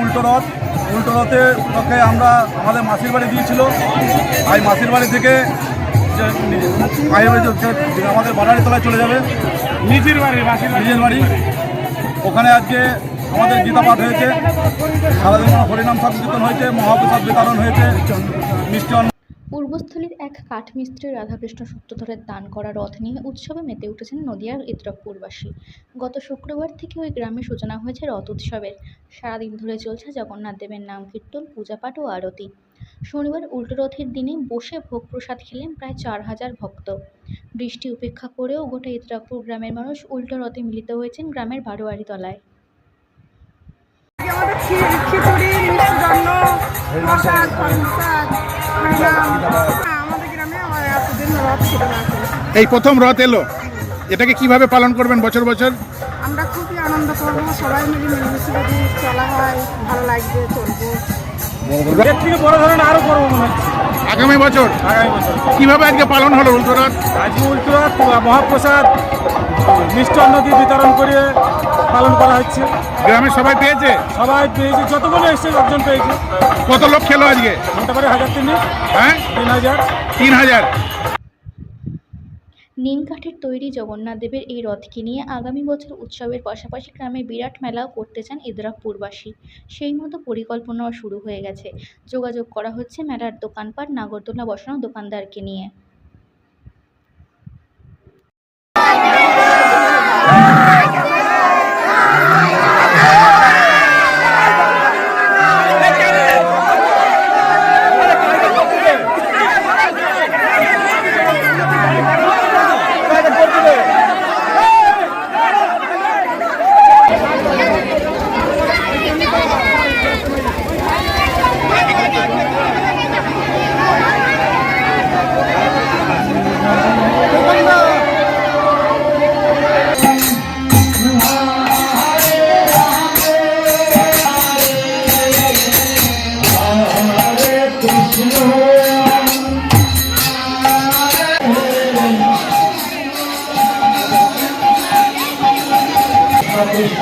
উল্টো রথ উল্টো রথে ওকে আমরা আমাদের মাসির বাড়ি দিয়েছিল। আর মাসির বাড়ি থেকে আমাদের বাড়ারি তলায় চলে যাবে। নিজের বাড়ি নিজের বাড়ি। ওখানে আজকে আমাদের গীতা পাঠ হয়েছে। সারাদিন হরিনাম সংকীর্তন হয়েছে মহাপ্রসাদ বিতরণ হয়েছে। মিষ্টি পূর্বস্থলীর এক কাঠমিস্ত্রি রাধাকৃষ্ণ সূত্রধরের দান করা রথ নিয়ে উৎসবে মেতে উঠেছেন নদিয়ার ইদ্রকপুরবাসী গত শুক্রবার থেকে ওই গ্রামে সূচনা হয়েছে রথ উৎসবের। সারাদিন ধরে চলছে জগন্নাথ দেবের নাম কীর্তন, পূজাপাঠ ও আরতি। শনিবার উল্টো রথের দিনে বসে ভোগ প্রসাদ খেলেন প্রায় চার হাজার ভক্ত। বৃষ্টি উপেক্ষা করেও গোটা ইদ্রাকপুর গ্রামের মানুষ উল্টো রথে মিলিত হয়েছেন গ্রামের বারোয়ারি তলায়। আমাদের এই প্রথম রথ এলো। এটাকে কীভাবে পালন করবেন বছর বছর? আমরা খুবই আনন্দ করব সবাই মিলে মিলেমিশে যদি চলা হয় ভালো লাগবে চলবো। থেকে বড় ধরনের আরও করব মনে হচ্ছে আগামী বছর? আগামী বছর। কীভাবে আজকে পালন হলো উল্টো রথ আজকে উল্টোরা মহাপ্রসাদ মিষ্টান্ন দিয়ে বিতরণ করে পালন করা হচ্ছে। গ্রামের সবাই পেয়েছে? সবাই পেয়েছে যতগুলো এসছে একজন পেয়েছে। কত লোক খেলো আজকে? মোটামুটি হাজার তিন হ্যাঁ? তিন হাজার। তিন হাজার। নিম কাঠের তৈরি জগন্নাথ দেবের এই রথকে নিয়ে আগামী বছর উৎসবের পাশাপাশি গ্রামে বিরাট মেলাও করতে চান ইদ্রাকপুরবাসী সেই মতো পরিকল্পনাও শুরু হয়ে গেছে। যোগাযোগ করা হচ্ছে মেলার দোকানপাট নাগরদোলা বসানো দোকানদারকে নিয়ে।